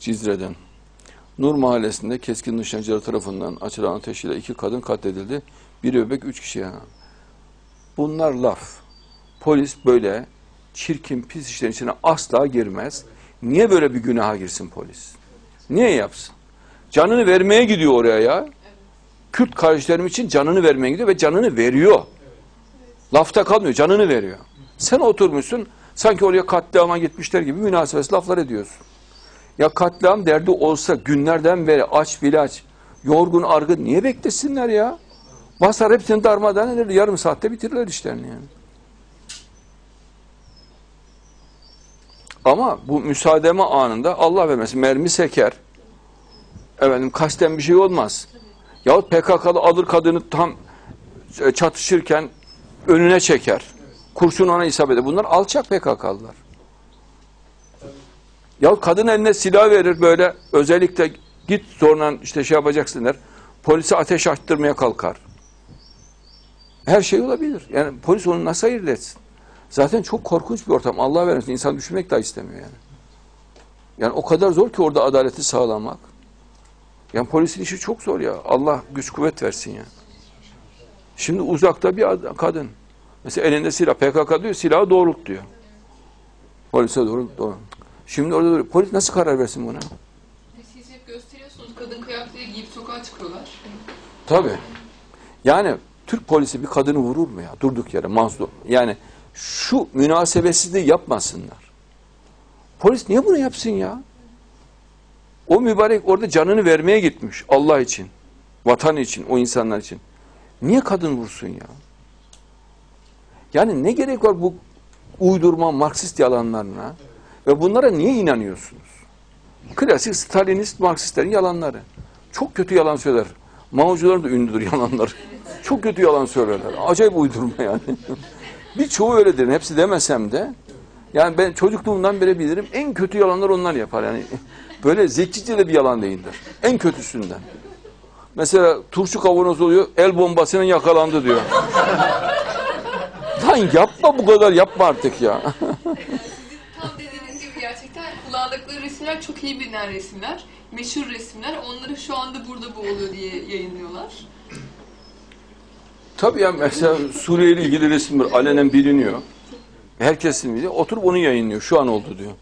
Cizre'den. Nur Mahallesi'nde keskin nişancılar tarafından açılan ateşiyle iki kadın katledildi. Bir bebek, üç kişi ya. Bunlar laf. Polis böyle çirkin, pis işlerin içine asla girmez. Niye böyle bir günaha girsin polis? Niye yapsın? Canını vermeye gidiyor oraya ya. Kürt kardeşlerim için canını vermeye gidiyor ve canını veriyor. Lafta kalmıyor, canını veriyor. Sen oturmuşsun, sanki oraya katliama gitmişler gibi münasebetsiz laflar ediyorsun. Ya katliam derdi olsa günlerden beri aç bilaç, yorgun argın niye beklesinler ya? Basar hepsini darmadan eder, yarım saatte bitirirler işlerini yani. Ama bu müsaademe anında Allah vermesin mermi seker. Efendim kasten bir şey olmaz. Yahut PKK'lı alır kadını tam e, çatışırken önüne çeker. Kurşun ona isabet eder. Bunlar alçak PKK'lılar. Ya kadın eline silah verir böyle özellikle git sonra işte şey yapacaksın der. Polise ateş açtırmaya kalkar. Her şey olabilir. Yani polis onu nasıl ayırt etsin? Zaten çok korkunç bir ortam. Allah vermesin. insan düşünmek de istemiyor yani. Yani o kadar zor ki orada adaleti sağlamak. Yani polisin işi çok zor ya. Allah güç kuvvet versin ya. Şimdi uzakta bir ad- kadın. Mesela elinde silah. PKK diyor silahı doğrult diyor. Polise doğru, doğru. Şimdi orada duruyor. Polis nasıl karar versin buna? Siz hep gösteriyorsunuz kadın kıyafetleri giyip sokağa çıkıyorlar. Tabii. Yani Türk polisi bir kadını vurur mu ya? Durduk yere mazlum. Yani şu münasebetsizliği yapmasınlar. Polis niye bunu yapsın ya? O mübarek orada canını vermeye gitmiş Allah için, vatan için, o insanlar için. Niye kadın vursun ya? Yani ne gerek var bu uydurma Marksist yalanlarına? Ve bunlara niye inanıyorsunuz? Klasik Stalinist Marksistlerin yalanları. Çok kötü yalan söyler. Mao'cular da ünlüdür yalanlar. Çok kötü yalan söylerler. Acayip uydurma yani. Birçoğu öyledir. Hepsi demesem de. Yani ben çocukluğumdan beri bilirim. En kötü yalanlar onlar yapar. Yani böyle zekice de bir yalan değildir. En kötüsünden. Mesela turşu kavanoz oluyor. El bombasıyla yakalandı diyor. Lan yapma bu kadar yapma artık ya. Kullandıkları resimler çok iyi bilinen resimler. Meşhur resimler. Onları şu anda burada bu oluyor diye yayınlıyorlar. Tabii ya mesela Suriye ile ilgili resimler alenen biliniyor. Herkesin biliyor. Oturup onu yayınlıyor. Şu an oldu diyor.